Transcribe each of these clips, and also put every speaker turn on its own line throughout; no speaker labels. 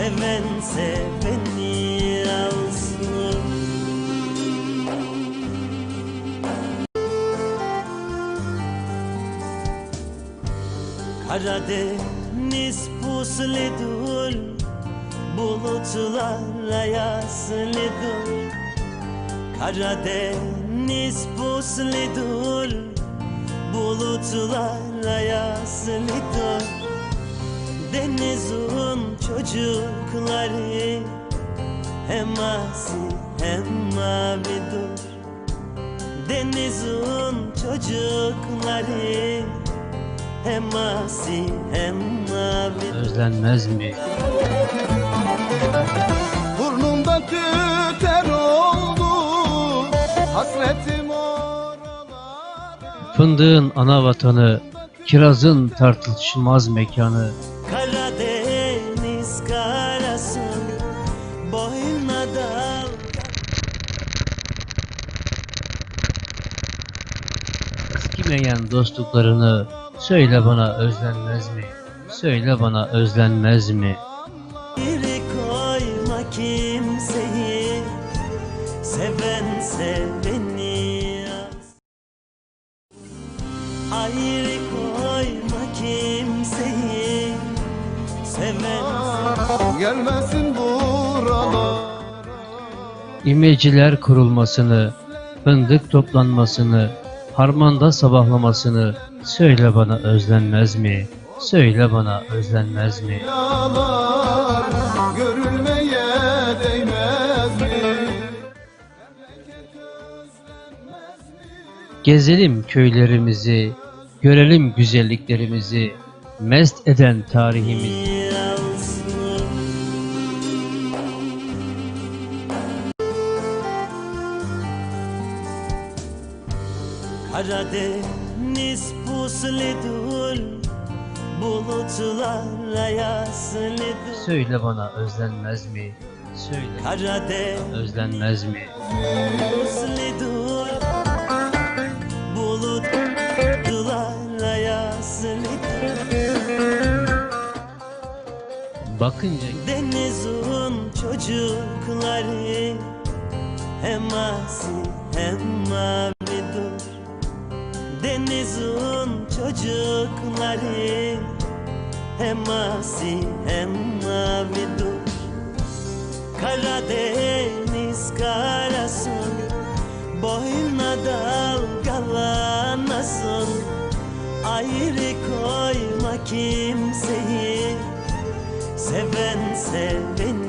Seven seveni alsın. Karadeniz pusludur Bulutlarla yaslıdır Karadeniz pusludur Bulutlarla Denizin çocukları Hem asi hem mavidir Denizin çocukları Hem asi hem mavidir
Özlenmez mi?
Burnumdan tüter oldu. Hasretim oralara.
Fındığın ana vatanı, kirazın tartışılmaz mekanı, eskimeyen dostluklarını söyle bana özlenmez mi? Söyle bana özlenmez mi?
Biri koyma kimseyi Seven seveni Ayrı koyma kimseyi Seven
Gelmesin buralara
İmeciler kurulmasını, fındık toplanmasını, harmanda sabahlamasını söyle bana özlenmez mi? Söyle bana özlenmez mi?
Yalar görülmeye değmez mi?
Gezelim köylerimizi, görelim güzelliklerimizi, mest eden tarihimizi.
Karadeniz pusludur Bulutlarla yaslıdır
Söyle bana özlenmez mi? Söyle
Karadeniz
özlenmez mi?
pusludur Bulutlarla yaslıdır
Bakınca
Denizin çocukları Hem asi hem mavidir Denizin çocukları. Hem asi hem mavidir Karadeniz karasın. Boyuna dalgalanasın Ayrı koyma kimseyi. Seven seveni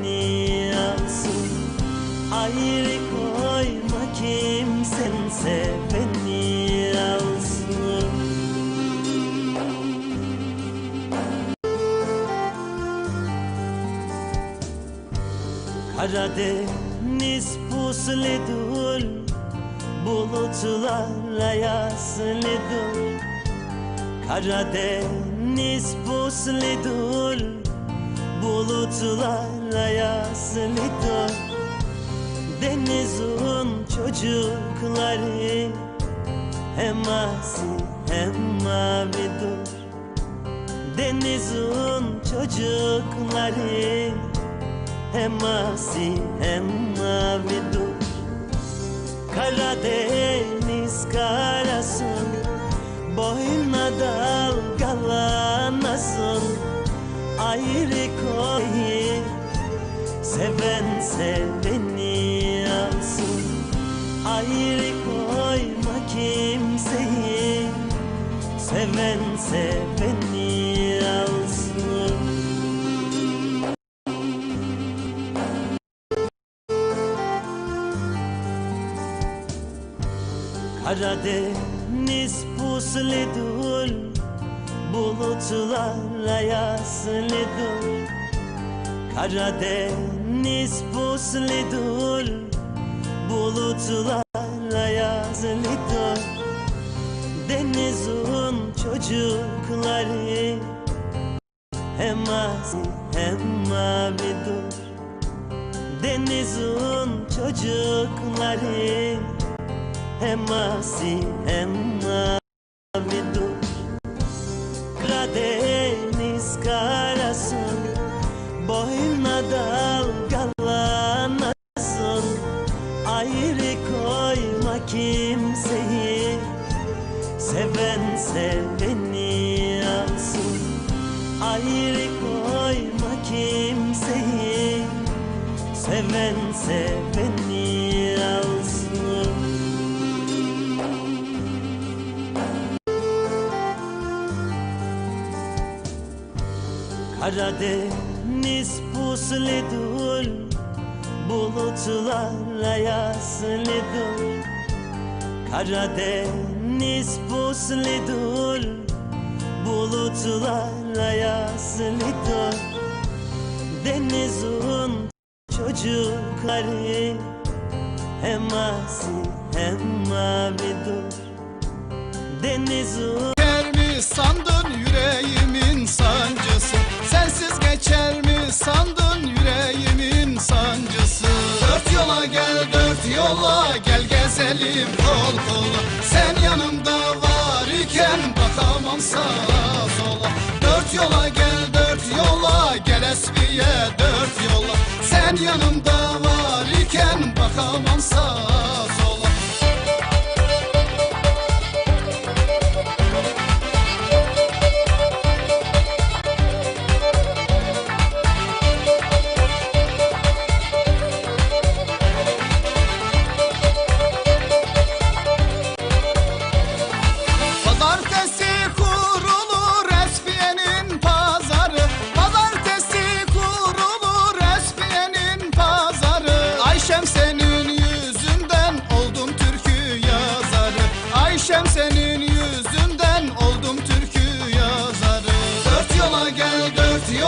Karadeniz pusludur Bulutlarla yaslıdır Karadeniz pusludur Bulutlarla yaslıdır Denizin çocukları Hem asi hem mavidir Denizin çocukları Hem asi hem mavidir Karadeniz karasın Boynuna dalgalanasın Ayrı koyayım Seven seveni alsın Ayrı koyma kimseyi Seven seveni pusludur Bulutlarla yaslıdır Karadeniz pusludur Bulutlarla yazlıdır Denizin çocukları. Hem asi hem mavidir Denizin çocukları. Hem asi hem mavidir Karadeniz karasın Boynuna dalgalanasın Ayrı koyma kimseyi Seven seveni Karadeniz pusludur Bulutlarla yaslıdır Karadeniz pusludur Bulutlarla yaslıdır Denizin çocukları Hem asi hem mavidir Denizin
Geçer mi sandın yüreğimin sancısı Sensiz geçer mi sandın yüreğimin sancısı? Dört yola gel dört yola gel gezelim kol kola. Sen yanımda var iken bakamam sağa sola. Dört yola gel dört yola gel esmiye dört yola. Sen yanımda var iken bakamam sağa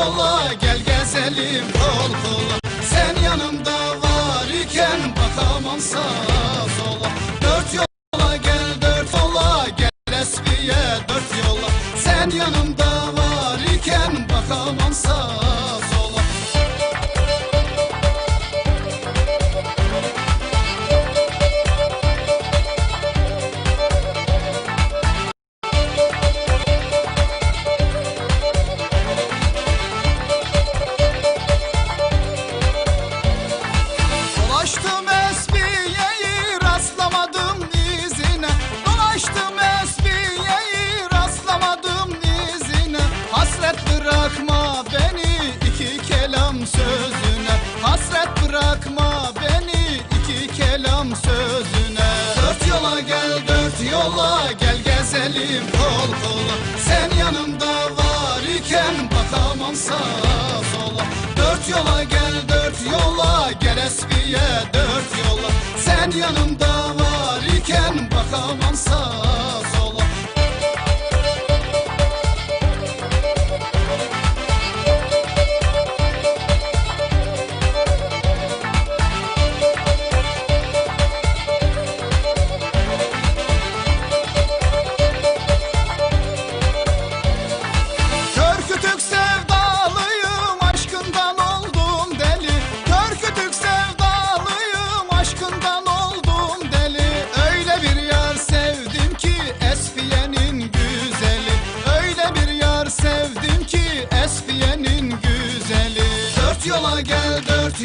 yola gel gezelim kol kola. Sen yanımda var iken bakamam sağa sola. Dört yola gel dört yola gel esmiye dört yola. Sen yanımda var iken bakamam sağa bakamam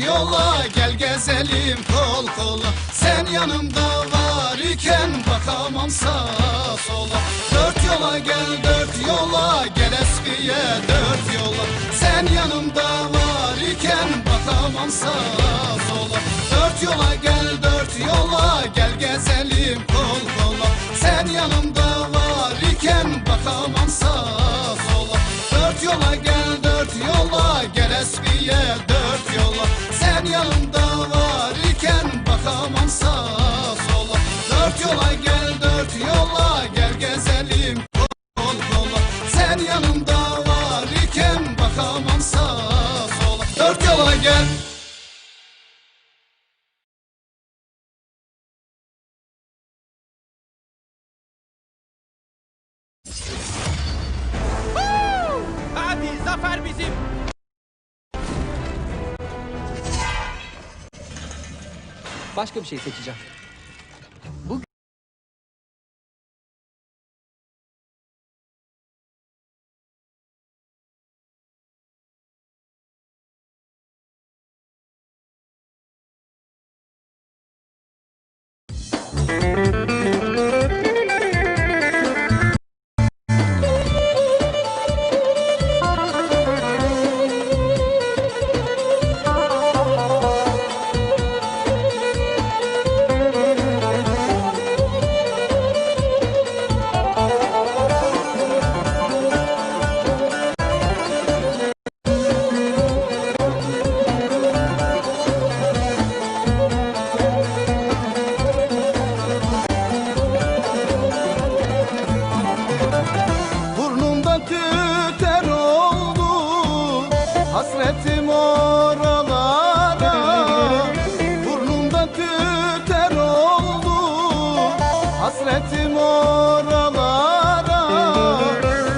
yola gel gezelim kol kola. Sen yanımda var iken bakamam sağa sola. Dört yola gel dört yola gel esfiye dört yola. Sen yanımda var iken bakamam sağa sola. Dört yola gel dört yola gel gezelim kol kola. Sen yanımda var iken bakamam sağa sola. Dört yola gel dört yola gel esfiye dört Dört yola gel dört yola gel gezelim kol kola Sen yanımda var iken bakamam sağa sola Dört yola gel
Hadi zafer bizim. Başka bir şey seçeceğim.
Hasretim oralara Burnumda tüter oldu Hasretim oralara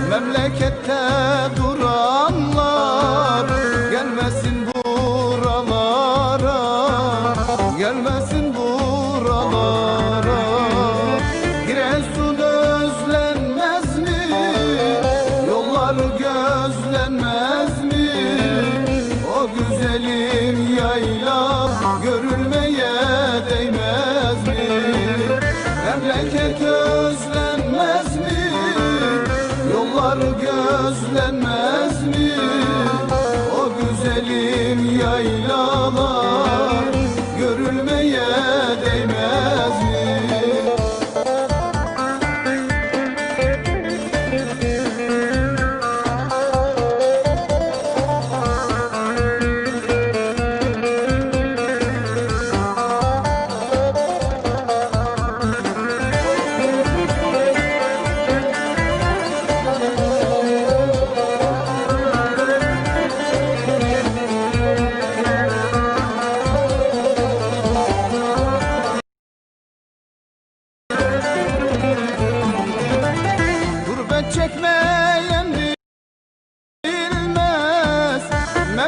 Memlekette duranlar Gelmesin buralara Gelmesin buralara Giresun özlenmez mi? Yollar gözlenmez yar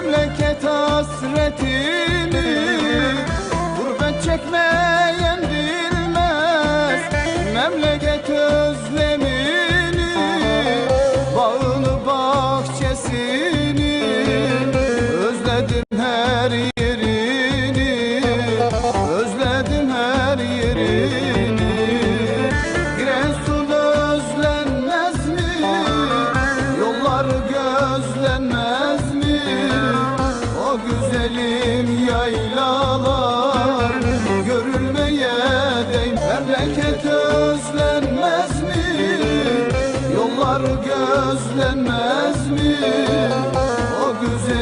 memleket hasretini Gurbet çekmeyen bilmez. Memleket özlemini Bağını bahçesini özledim her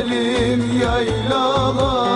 güzelim yaylalar.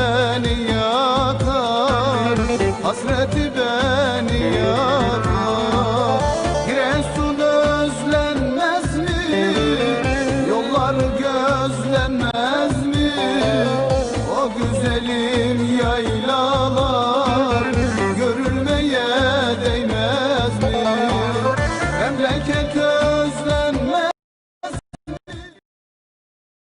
beni yakar. Hasreti beni yakar.